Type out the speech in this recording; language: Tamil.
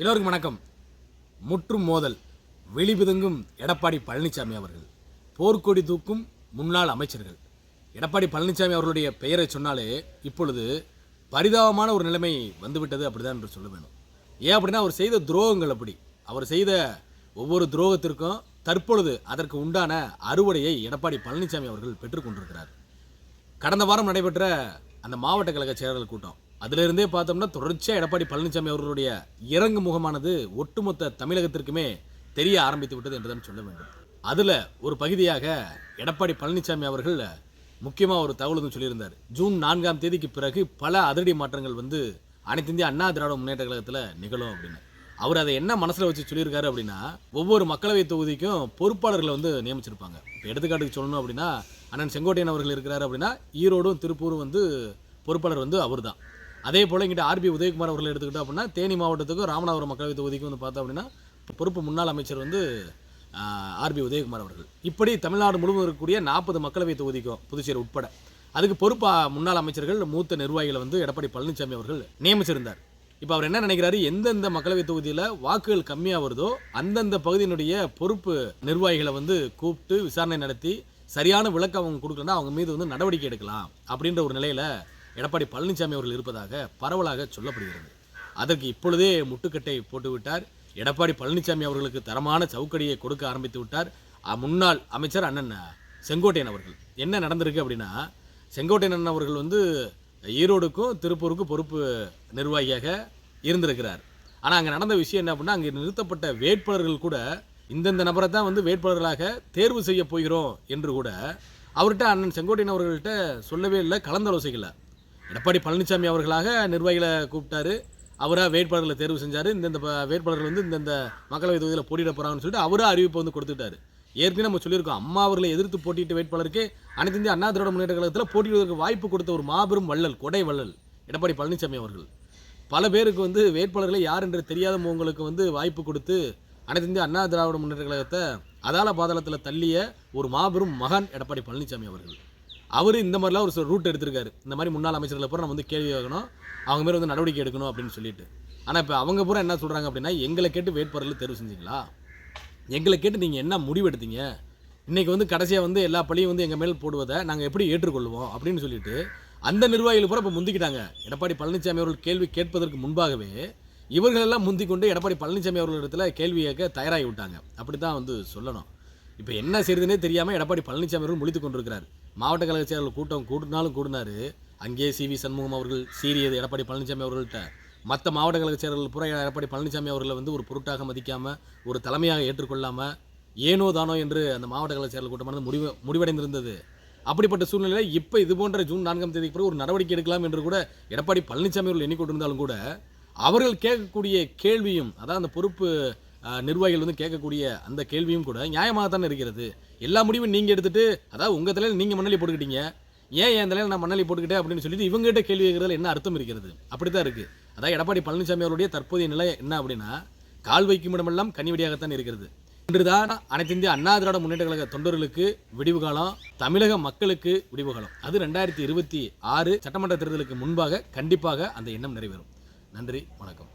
எல்லோருக்கும் வணக்கம். முற்றும் மோதல் வெளிபிதுங்கும் எடப்பாடி பழனிசாமி அவர்கள். போர்க்கொடி தூக்கும் முன்னாள் அமைச்சர்கள். எடப்பாடி பழனிசாமி அவர்களுடைய பெயரை சொன்னாலே இப்பொழுது பரிதாபமான ஒரு நிலைமை வந்துவிட்டது அப்படிதான் என்று சொல்ல வேணும். ஏன் அப்படின்னா அவர் செய்த துரோகங்கள் அப்படி. அவர் செய்த ஒவ்வொரு துரோகத்திற்கும் தற்பொழுது அதற்கு உண்டான அறுவடையை எடப்பாடி பழனிசாமி அவர்கள் பெற்றுக்கொண்டிருக்கிறார் கடந்த வாரம் நடைபெற்ற அந்த மாவட்ட கழக செயலாளர் கூட்டம். அதிலிருந்தே பார்த்தோம்னா தொடர்ச்சியாக எடப்பாடி பழனிசாமி அவர்களுடைய இறங்கு முகமானது ஒட்டுமொத்த தமிழகத்திற்குமே தெரிய ஆரம்பித்து விட்டது என்றுதான் சொல்ல வேண்டும். அதில் ஒரு பகுதியாக எடப்பாடி பழனிசாமி அவர்கள் முக்கியமாக ஒரு தகவல் வந்து சொல்லியிருந்தார். ஜூன் நான்காம் தேதிக்கு பிறகு பல அதிரடி மாற்றங்கள் வந்து அனைத்து இந்திய அண்ணா திராவிட முன்னேற்ற கழகத்தில் நிகழும் அப்படின்னு. அவர் அதை என்ன மனசில் வச்சு சொல்லியிருக்காரு அப்படின்னா ஒவ்வொரு மக்களவை தொகுதிக்கும் பொறுப்பாளர்களை வந்து நியமிச்சிருப்பாங்க. இப்போ எடுத்துக்காட்டுக்கு சொல்லணும் அப்படின்னா அண்ணன் செங்கோட்டையன் அவர்கள் இருக்கிறாரு அப்படின்னா ஈரோடும் திருப்பூரும் வந்து பொறுப்பாளர் வந்து அவர் தான் அதே போல் இங்கிட்ட ஆர்பி உதயகுமார் அவர்கள் எடுத்துக்கிட்டோம் அப்படின்னா தேனி மாவட்டத்துக்கும் ராமநாதபுரம் மக்களவை தொகுதிக்கும் வந்து பார்த்தோம் அப்படின்னா பொறுப்பு முன்னாள் அமைச்சர் வந்து ஆர்பி உதயகுமார் அவர்கள். இப்படி தமிழ்நாடு முழுவதும் இருக்கக்கூடிய நாற்பது மக்களவை தொகுதிக்கும் புதுச்சேரி உட்பட அதுக்கு பொறுப்பா முன்னாள் அமைச்சர்கள் மூத்த நிர்வாகிகளை வந்து எடப்பாடி பழனிசாமி அவர்கள் நியமிச்சிருந்தார். இப்போ அவர் என்ன நினைக்கிறாரு? எந்தெந்த மக்களவை தொகுதியில் வாக்குகள் கம்மியாக வருதோ அந்தந்த பகுதியினுடைய பொறுப்பு நிர்வாகிகளை வந்து கூப்பிட்டு விசாரணை நடத்தி சரியான விளக்கம் அவங்க கொடுக்கலன்னா அவங்க மீது வந்து நடவடிக்கை எடுக்கலாம் அப்படின்ற ஒரு நிலையில் எடப்பாடி பழனிசாமி அவர்கள் இருப்பதாக பரவலாக சொல்லப்படுகிறது. அதற்கு இப்பொழுதே முட்டுக்கட்டை போட்டுவிட்டார். எடப்பாடி பழனிசாமி அவர்களுக்கு தரமான சவுக்கடியை கொடுக்க ஆரம்பித்து விட்டார். அ, முன்னாள் அமைச்சர் அண்ணன் செங்கோட்டையன் அவர்கள். என்ன நடந்திருக்கு அப்படின்னா செங்கோட்டையன் அண்ணன் அவர்கள் வந்து ஈரோடுக்கும் திருப்பூருக்கும் பொறுப்பு நிர்வாகியாக இருந்திருக்கிறார். ஆனால் அங்கே நடந்த விஷயம் என்ன அப்படின்னா அங்கே நிறுத்தப்பட்ட வேட்பாளர்கள் கூட இந்தந்த நபரை தான் வந்து வேட்பாளர்களாக தேர்வு செய்ய போகிறோம் என்று கூட அவர்கிட்ட அண்ணன் செங்கோட்டையன் அவர்கள்ட்ட சொல்லவே இல்லை கலந்தாலோசிக்கல. எடப்பாடி பழனிசாமி அவர்களாக நிர்வாகிகளை கூப்பிட்டாரு. அவராக வேட்பாளர்களை தேர்வு செஞ்சார். இந்தந்த வேட்பாளர்கள் வந்து இந்தந்த மக்களவை தொகுதியில் போட்டியிட போகிறாங்கன்னு சொல்லிட்டு அவராக அறிவிப்பை வந்து கொடுத்துட்டாரு. ஏற்கனவே நம்ம சொல்லியிருக்கோம் அம்மா அவர்களை எதிர்த்து போட்டியிட்ட வேட்பாளருக்கு அனைத்து இந்திய அண்ணா திராவிட முன்னேற்ற கழகத்தில் போட்டியிடுவதற்கு வாய்ப்பு கொடுத்த ஒரு மாபெரும் வள்ளல் கொடை வள்ளல் எடப்பாடி பழனிசாமி அவர்கள். பல பேருக்கு வந்து வேட்பாளர்களை யார் என்று தெரியாத உங்களுக்கு வந்து வாய்ப்பு கொடுத்து அனைத்து இந்திய அண்ணா திராவிட முன்னேற்ற கழகத்தை அதால பாதாளத்தில் தள்ளிய ஒரு மாபெரும் மகன் எடப்பாடி பழனிசாமி அவர்கள். அவர் இந்த மாதிரிலாம் ஒரு ரூட் எடுத்திருக்காரு. இந்த மாதிரி முன்னாள் அமைச்சர்களை பூரா நம்ம வந்து கேள்வி வைக்கணும் அவங்க மேலே வந்து நடவடிக்கை எடுக்கணும் அப்படின்னு சொல்லிட்டு. ஆனால் இப்போ அவங்க பூரா என்ன சொல்கிறாங்க அப்படின்னா எங்களை கேட்டு வேட்பாளர்கள் தேர்வு செஞ்சீங்களா? எங்களை கேட்டு நீங்கள் என்ன முடிவெடுத்தீங்க? இன்றைக்கி வந்து கடைசியாக வந்து எல்லா பழியும் வந்து எங்கள் மேல் போடுவதை நாங்கள் எப்படி ஏற்றுக்கொள்வோம்? அப்படின்னு சொல்லிட்டு அந்த நிர்வாகிகள் பூரா இப்போ முந்திக்கிட்டாங்க. எடப்பாடி பழனிசாமி அவர்கள் கேள்வி கேட்பதற்கு முன்பாகவே இவர்களெல்லாம் முந்திக் கொண்டு எடப்பாடி பழனிசாமி அவர்களிடத்தில் கேள்வி கேட்க தயாராகி விட்டாங்க. அப்படி தான் வந்து சொல்லணும். இப்போ என்ன செய்யுதுன்னே தெரியாமல் எடப்பாடி பழனிசாமி அவர்கள் முடித்து கொண்டிருக்கிறார். மாவட்ட கழக செயலாளர் கூட்டம் கூட்டினாலும் கூடினாரு. அங்கேயே சி வி சண்முகம் அவர்கள் சீரியது எடப்பாடி பழனிசாமி அவர்கள்ட்ட. மற்ற மாவட்ட கழக செயலர்கள் புற எடப்பாடி பழனிசாமி அவர்களை வந்து ஒரு பொருட்டாக மதிக்காமல் ஒரு தலைமையாக ஏற்றுக்கொள்ளாமல் ஏனோ தானோ என்று அந்த மாவட்ட கழக செயலாளர் கூட்டமானது முடிவு முடிவடைந்திருந்தது. அப்படிப்பட்ட சூழ்நிலையில் இப்போ இது போன்ற ஜூன் நான்காம் தேதிக்கு பிறகு ஒரு நடவடிக்கை எடுக்கலாம் என்று கூட எடப்பாடி பழனிசாமி அவர்கள் எண்ணிக்கொண்டிருந்தாலும் கூட அவர்கள் கேட்கக்கூடிய கேள்வியும் அதான் அந்த பொறுப்பு நிர்வாகிகள் வந்து கேட்கக்கூடிய அந்த கேள்வியும் கூட நியாயமாக தானே இருக்கிறது. எல்லா முடிவும் நீங்கள் எடுத்துகிட்டு அதாவது உங்கள் தலையில் நீங்கள் மண்ணலி போட்டுக்கிட்டீங்க. ஏன் என் தலையில் நான் மண்ணலி போட்டுக்கிட்டேன் அப்படின்னு சொல்லிட்டு இவங்ககிட்ட கேள்வி கேட்கறதுல என்ன அர்த்தம் இருக்கிறது? அப்படி தான் இருக்குது அதாவது எடப்பாடி பழனிசாமி அவருடைய தற்போதைய நிலை என்ன அப்படின்னா கால் வைக்கும் இடமெல்லாம் கனிவெடியாகத்தான் இருக்கிறது. இன்றுதான் அனைத்து இந்திய அண்ணா திராவிட முன்னேற்ற கழக தொண்டர்களுக்கு விடிவு காலம் தமிழக மக்களுக்கு விடிவு காலம். அது ரெண்டாயிரத்தி இருபத்தி ஆறு சட்டமன்ற தேர்தலுக்கு முன்பாக கண்டிப்பாக அந்த எண்ணம் நிறைவேறும். நன்றி வணக்கம்.